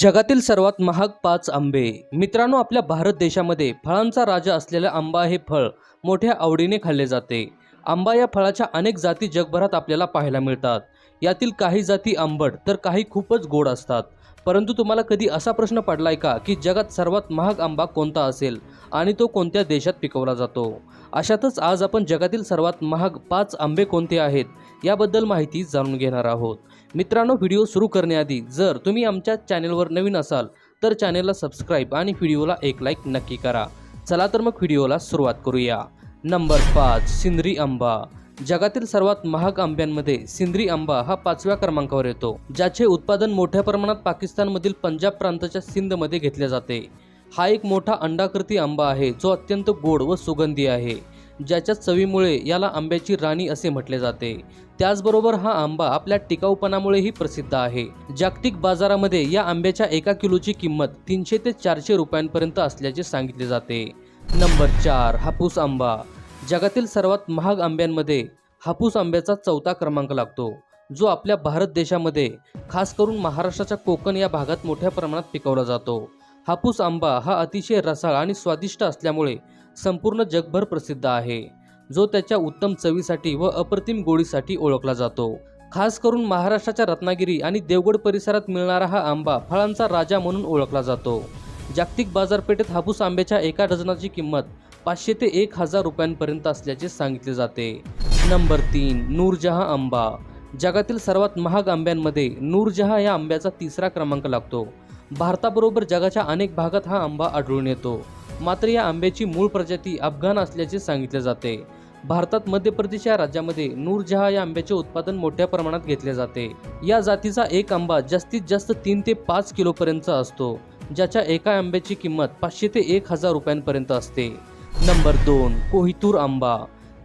जगातील सर्वात महाग पाच आंबे. मित्रांनो आपल्या भारत देशामध्ये फळांचा राजा असलेला आंबा हे फळ मोठ्या आवडीने खाल्ले जाते. आंबा या फळाच्या अनेक जाती जगभरात आपल्याला पाहायला मिळतात. यातील काही जाती आंबट तर काही खूपच गोड असतात. परंतु तुम्हाला कधी असा प्रश्न पडलाय का की जगात सर्वात महाग आंबा कोणता असेल आणि तो कोणत्या देशात पिकवला जातो? अशातच आज आपण जगातील सर्वात महाग पाच आंबे कोणते आहेत याबद्दल माहिती जाणून घेणार आहोत. मित्रांनो व्हिडिओ सुरू करण्याआधी जर तुम्ही आमच्या चॅनेलवर नवीन असाल तर चॅनेलला सबस्क्राईब आणि व्हिडिओला एक लाईक नक्की करा. चला तर मग व्हिडिओला सुरुवात करूया. नंबर पाच सिंद्री आंबा. जगातील सर्वात महाग आंब्यांमध्ये सिंद्री आंबा हा पाचव्या क्रमांकावर येतो ज्याचे उत्पादन मोठ्या प्रमाणात पाकिस्तानमधील पंजाब प्रांताच्या सिंधमध्ये घेतले जाते. हा एक मोठा अंडाकृती आंबा आहे जो अत्यंत गोड व सुगंधी आहे. ज्याच्या चवीमुळे याला आंब्याची राणी असे म्हटले जाते. त्याचबरोबर हा आंबा आपल्या टिकाऊपणामुळेही प्रसिद्ध आहे. जागतिक बाजारामध्ये या आंब्याच्या एका किलोची किंमत तीनशे ते चारशे रुपयांपर्यंत असल्याचे सांगितले जाते. नंबर चार हापूस आंबा. जगातील सर्वात महाग आंब्यांमध्ये हापूस आंब्याचा चौथा क्रमांक लागतो जो आपल्या भारत देशामध्ये खास करून महाराष्ट्राच्या कोकण या भागात मोठ्या प्रमाणात पिकवला जातो. हापूस आंबा हा अतिशय रसाळ आणि स्वादिष्ट असल्यामुळे संपूर्ण जगभर प्रसिद्ध आहे जो त्याच्या उत्तम चवीसाठी व अप्रतिम गोडीसाठी ओळखला जातो. खास करून महाराष्ट्राच्या रत्नागिरी आणि देवगड परिसरात मिळणारा हा आंबा फळांचा राजा म्हणून ओळखला जातो. जागतिक बाजारपेठेत हापूस आंब्याच्या एका डझनाची किंमत पाचशे ते एक हजार रुपयांपर्यंत असल्याचे सांगितले जाते. नंबर तीन नूरजहा आंबा. जगातील सर्वात महाग आंब्यांमध्ये नूरजहा या आंब्याचा तिसरा क्रमांक लागतो. भारताबरोबर जगाच्या अनेक भागात हा आंबा आढळून येतो. मात्र या आंब्याची मूळ प्रजाती अफगाण असल्याचे सांगितले जाते. भारतात मध्य प्रदेश या राज्यामध्ये नूरजहा या आंब्याचे उत्पादन मोठ्या प्रमाणात घेतले जाते. या जातीचा एक आंबा जास्तीत जास्त तीन ते पाच किलोपर्यंतचा असतो ज्याच्या एका आंब्याची किंमत पाचशे ते एक हजार रुपयांपर्यंत असते. नंबर दोन कोहितूर आंबा.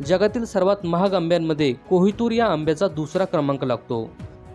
जगातील सर्वात महाग आंब्यांमध्ये कोहितूर या आंब्याचा दुसरा क्रमांक लागतो.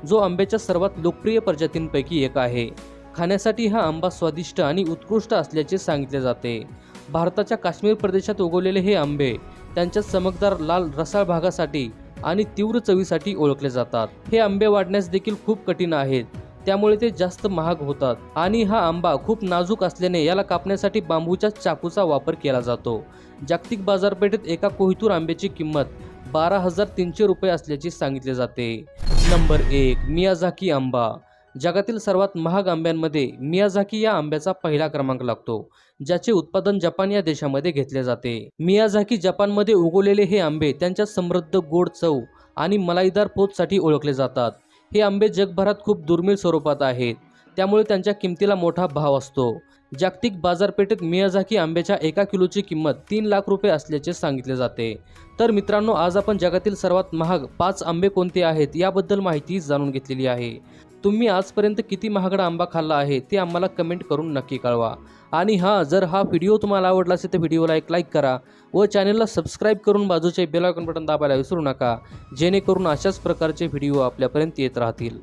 जो आंब्याच्या सर्वात लोकप्रिय प्रजातींपैकी एक आहे. खाण्यासाठी हा आंबा स्वादिष्ट आणि उत्कृष्ट असल्याचे सांगितले जाते. भारताच्या काश्मीर प्रदेशात उगवलेले हे आंबे त्यांच्या चमकदार लाल रसाळ भागासाठी आणि तीव्र चवीसाठी ओळखले जातात. हे आंबे वाढण्यास देखील खूप कठीण आहेत. त्यामुळे ते जास्त महाग होतात. आणि हा आंबा खूप नाजूक असल्याने याला कापण्यासाठी बांबूच्या चाकूचा वापर केला जातो. जागतिक बाजारपेठेत एका कोहितूर आंब्याची किंमत बारा हजार तीनशे रुपये असल्याचे सांगितले जाते. नंबर एक मियाझाकी आंबा. जगातील सर्वात महाग आंब्यांमध्ये मियाझाकी या आंब्याचा पहिला क्रमांक लागतो ज्याचे उत्पादन जपान या देशामध्ये घेतले जाते. मियाझाकी जपानमध्ये उगवलेले हे आंबे त्यांच्या समृद्ध गोड चव आणि मलाईदार पोतसाठी ओळखले जातात. हे आंबे जगभरात खूप दुर्मिळ स्वरूपात आहेत. त्यामुळे त्यांच्या किमतीला मोठा भाव असतो. जागतिक बाजारपेठेत मियाझाकी आंब्याच्या एका किलोची किंमत तीन लाख रुपये असल्याचे सांगितले जाते. तर मित्रांनो आज आपण जगातील सर्वात महाग पाच आंबे कोणते आहेत याबद्दल माहिती जाणून घेतलेली आहे. तुम्ही आजपर्यंत किती महागडा आंबा खाल्ला आहे ते आम्हाला कमेंट करून नक्की कळवा. आणि हां जर हा व्हिडिओ तुम्हाला आवडला असेल तर व्हिडिओला एक लाईक करा व चॅनलला सबस्क्राईब करून बाजूचे बेल बटन दाबायला विसरू नका जेणेकरून अशाच प्रकारचे व्हिडिओ आपल्यापर्यंत येत राहतील.